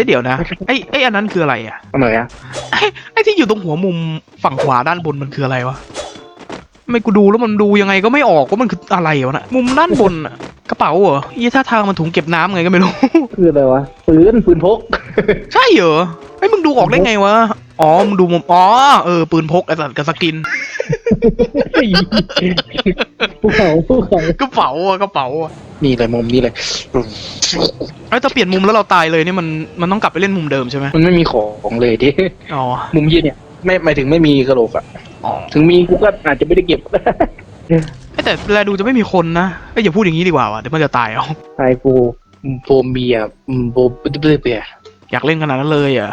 อ้ยเดี๋ยวนะไอ้ไอ้อันนั้นคืออะไรอะทำไมอะไอ้ไอ้ที่อยู่ตรงหัวมุมฝั่งขวาด้านบนมันคืออะไรวะทำไม่กูดูแล้วมันดูยังไงก็ไม่ออกว่ามันคืออะไรวะน่ะมุมด้านบนอะกระเป๋าเหรอยี่ท่าทางมันถุงเก็บน้ำไงก็ไม่รู้ คืออะไรวะปืนปืนพก ใช่เหรอไอ้ยมึงดูออกได้ไงวะอ๋อมึงดูมุมอ๋อเออปืนพกไอ้สัตว์กับสกินภูเขาภูเขากระเป๋าอะกระเป๋าอะ นี่เลยมุมนี้เลยไอ้ยถ้าเปลี่ยนมุมแล้วเราตายเลยนี่มันมันต้องกลับไปเล่นมุมเดิมใช่ไหมมันไม่มีของเลยดิอ๋อมุมยืนเนี่ย ไม่หมายถึงไม่มีกระโหลกอะอ๋อถึงมีกูก็อาจจะไม่ได้เก็บ เอ้ยแต่แลดูจะไม่มีคนนะเอ้ยอย่าพูดอย่างนี้ดีกว่าวะเดี๋ยวมันจะตายเอาไทฟูโฟมเบียร์โบเบเบียร์อยากเล่นขนาดนั้นเลยอะ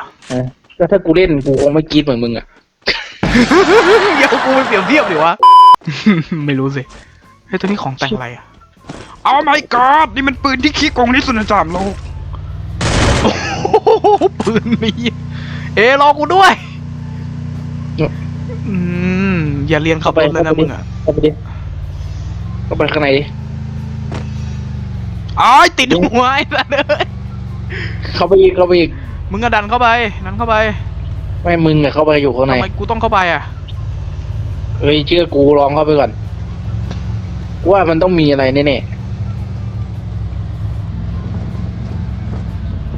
ก็ถ้ากูเล่นกูคงไม่กรีดเหมือนมึงอะเดี๋ยวกูไปเปรียบเทียบดิวะ ไม่รู้สิเฮ้ยตัวนี้ของแต่งอะไรอะเอาไม่กอดนี่มันปืนที่ขี้โกงที่สุดในสามโลกโอ้โหปืนมีเอยรอกูด้วย อืมอย่าเรียนขับรถเลยนะมึงอะเข้าไปดิเข้าไปข้างในดิอ้ายติดหัวไอ้สัสเลยเข้าไปอีกเข้าไปอีกมึงก็ดันเข้าไปดันเข้าไปไม่มึงอะเข้าไปอยู่ข้างในทำไมกูต้องเข้าไปอะเอ้ยเชื่อกูลองเข้าไปก่อนกูว่ามันต้องมีอะไรแน่ๆ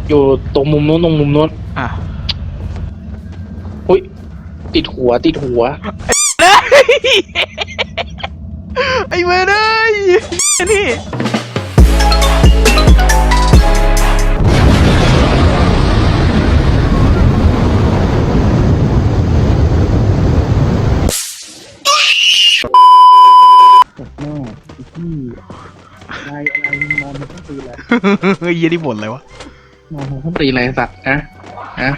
อยู่ตรงมุมนู้นตรงมุมนู้นอะอุ้ยติดหัวติดหัว ไอ้เวรเอ้ยนี่แม่ที่อะไรอะไรนอนมันต้องตีอะไรเฮ้ยเหี้ยนี่บ่นเลยวะ นอนมันต้องตีอะไรสัตว์นะนะ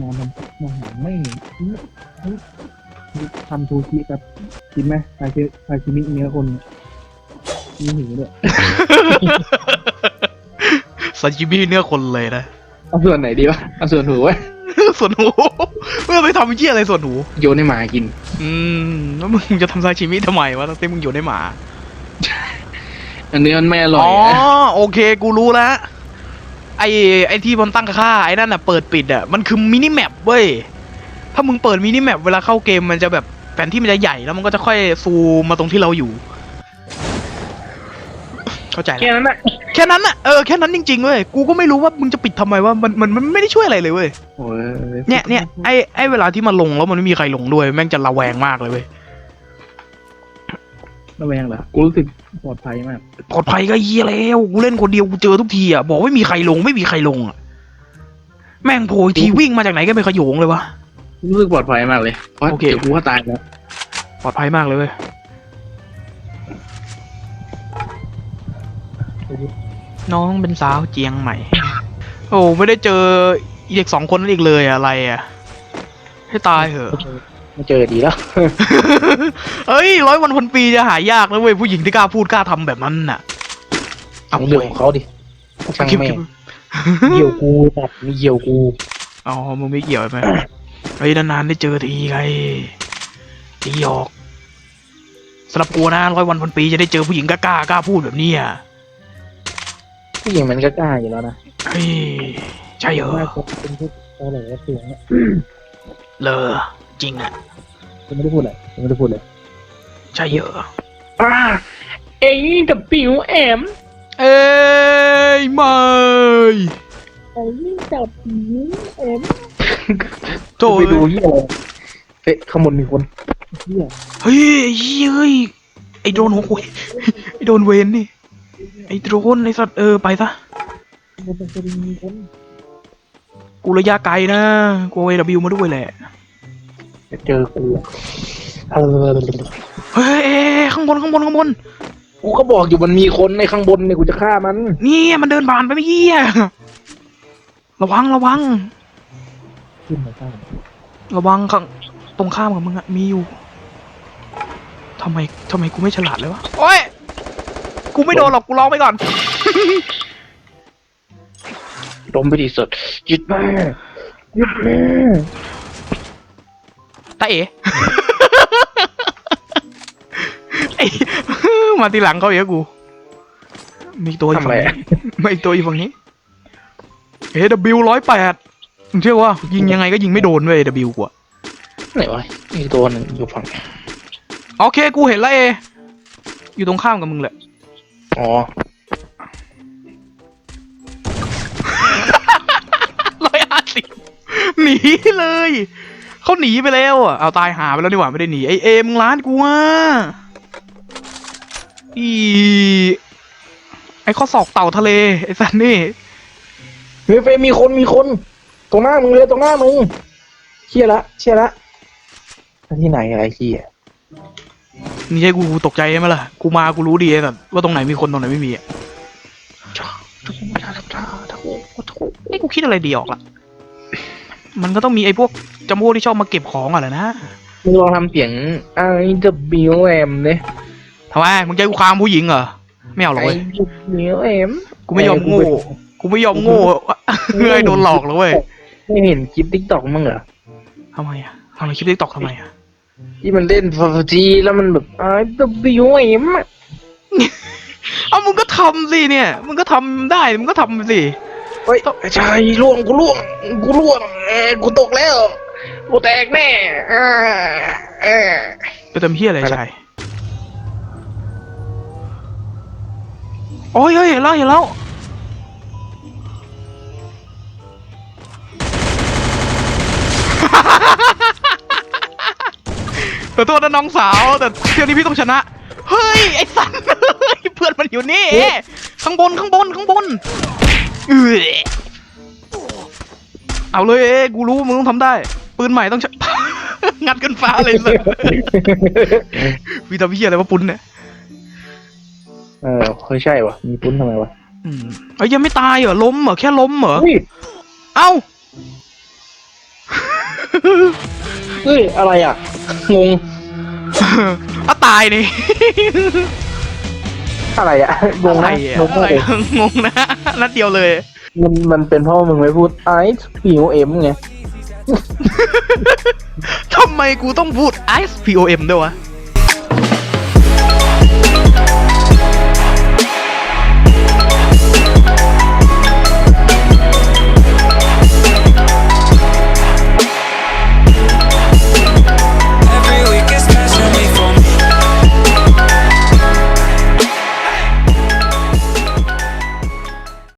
นอนมันนอนหาไม่ทำซูชิกับกินไหมซาชิซาชิมิเนื้อคนมีหูด้วยซาจิมิเนื้อคนเลยนะเอาส่วนไหนดีวะเอาส่วนหัวไว้ส่วนหูเมื่อไปทำเชี่ยอะไรส่วนหูโยนให้หมากิน อืมแล้วมึงจะทำซาชิมิทำไมวะตั้งแต่มึงอยู่ในหมา อันนี้มันไม่อร่ออ๋ยอนะโอเค กูรู้แล้ว ไอ้ไอ้ที่มันตั้งค่าไอ้นั่นน่ะเปิดปิดอะมันคือมินิแมปเว้ยถ้ามึงเปิดมินิแมปเวลาเข้าเกมมันจะแบบแผนที่มันจะใหญ่แล้วมันก็จะค่อยซูมมาตรงที่เราอยู่ เข้าใจแค่แล้วนั้นแหละแค่นั้นอะเออแค่นั้นจริงๆเว้ยกูก็ไม่รู้ว่ามึงจะปิดทำไมว่ามันมันมันไม่ได้ช่วยอะไรเลยเว้ยโอ้ยเนี่ยเนี่ยไอ้ไอ้เวลาที่มันลงแล้วมันไม่มีใครลงด้วยแม่งจะระแวงมากเลยเว้ย ระแวงเหรอกูรู้สึกปลอดภัยมาก ปลอดภัยก็เยี่ยแล้วกูเล่นคนเดียวกูเจอทุกทีอะบอกไม่มีใครลงไม่มีใครลงอะแม่งโผล่อีกทีวิ่งมาจากไหนก็ไม่ขโยงเลยวะ รู้สึกปลอดภัยมากเลยเพราะโอเคเดี๋ยวกูก็ตายแล้วปลอดภัยมากเลยเว้ยน้องเป็นสาวเจียงใหม่ โอ้ไม่ได้เจออีเด็กสองคนนั้นอีกเลยอะอะไรอะ ให้ตายเหอะ ไม่เจอดีแล้ว เอ้ยร้อยวันพันปีจะหายากแล้วเว้ยผู้หญิงที่กล้าพูดกล้าทำแบบนั้นน่ะเอาเรื่องของเขาดิช่างคลิปแม่คลิงปเหี่ยวกูตัดมีเหี่ยวกูอ๋อมึงไม่เกี่ยวใช่ไหมเฮ้ยนานๆได้เจอทีไงตีหยอกสำหรับกูนะร้อยวันพันปีจะได้เจอผู้หญิงกล้ากล้ากล้าพูดแบบเนี้ยผู้หญิงมันก็กล้าอยู่แล้วนะเฮ้ยใช่เหรอมากกว่าเป็นพวกอะไรก็เสียงเนี่ยเลอ จริงอะกูไม่ได้พูดอะไรกูไม่ได้พูดเลย ใช่เหรออ่าเอ็งกับปิวแอมเอ้ยไม่ไอ้นี่จับผีเอ็มโถ่ไปดูเหี่ยวเฮ้ยข้างบนมีคนเหี้ยเฮ้ยเฮ้ยไอ้โดรนหัวคุยไอ้โดรนเวนนี่ ไอ้โดรนไอ้สัตว์เออไปซะมันเป็นคนมีคนกูระยะไกลนะ กูเอวิวมาด้วยแหละ จะเจอกูเออเฮ้ยเอ้ยข้างบนข้างบนข้างบน กูก็บอกอยู่มันมีคนในข้างบนเนี่ยกูจะฆ่ามันเนี่ยมันเดินผ่านไปเมื่อกี้อะระวังระวัง ขึ้นมาตั้งระวังข้างตรงข้ามกับมึงอะมีอยู่ทำไมทำไมกูไม่ฉลาดเลยวะโอ้ยกูไม่โดนหรอกกูร้องไปก่อนล้มไปที่สุดหยุดแม่หยุดแม่ ตาเอ๋ไอ้มาทีหลังเขาเอ๋กู มีตัวอยู่ทำฝั่ไมงนี้ไม่ตัวอยู่ฝั่งนี้ AW ร้อยแปดมึงเชื่อว่า ยิงยังไงก็ยิงไม่โดนเว้ย AW กูอะไหนวะอีกตัวหนึ่งอยู่ฝั่งโอเคกูเห็นแล้วเอ อยู่ตรงข้ามกับมึงแหละ อ๋อร้อยห้าสิบหนีเลย เขาหนีไปแล้วอะเอาตายหาไปแล้วดีกว่าไม่ได้หนีไอเอมึงร้านกูอะอีไอข้อศอกเต่าทะเลไอสันนี่เฮ้ยเฟรมมีคนมีคน ตรงหน้ามึงเลยตรงหน้ามึงเชี่ยละเชี่ยละที่ไหนอะไรเชี่ยนี่ใช่กูกูตกใจใช่ไหมล่ะกูมากูรู้ดีไอ้สัตว์ว่าตรงไหนมีคนตรงไหนไม่มีอะไอ้ยกูคิดอะไรดีออกล่ะ มันก็ต้องมีไอ้พวก จำพวกที่ชอบมาเก็บของอะแหละนะมึงลองทำเสียง I W M เนี่ยทำไมมึงใจกูคามผู้หญิงเหรอไม่เอาหรอก I เว้ย W M กูไม่ยอมโง่กูไม่ยอมโง่เฮ้ยโดนหลอกแล้วเว้ยไม่เห็นคลิปทิกตอกมึงเหรอทำไมอะทำไมคลิปติ๊กตอกทำไมอะที่มันเล่นฟจีแล้วมันแบบ I W M อะเอามึงก็ทำสิเนี่ยมึงก็ทำได้มึงก็ทำสิเฮ้ยใช่ล่วงกูล่วงกูล่วงเอ้ยกูตกแล้ว กูแตกแน่อ่าเออ ไปเต็มเฮียอะไรไปละ ชายโอ้ยเฮ้ยเห็นแล้วเห็นแล้วขอโทษนะน้องสาว แต่เที่ยวนี้พี่ต้องชนะ เฮ้ย ไอ้สันเฮ้ยเพื่อนมันอยู่นี่ข้างบนข้างบนข้างบนเออเอาเลยเอ้กูรู้มึงต้องทำได้ ปืนใหม่ต้องใช้ งัดกันฟ้าเลยสัสวิตาพี่อะไรวะปุ้นเนี่ยเออเฮ้ยใช่วะมีปุ้นทำไมวะอืมเอ้ยยังไม่ตายเหรอล้มเหรอแค่ล้มเหรอ เฮ้ยเอ้า เฮ้ยอะไรอะงงอะตายนี่ อะไรอะงงอะไรนะอะงงอะไรมากเลยงงนะนัดเดียวเลย มันมันเป็นเพราะมึงไม่พูด I W M ไง ทำไมกูต้องพูด ice p o m ด้วยวะ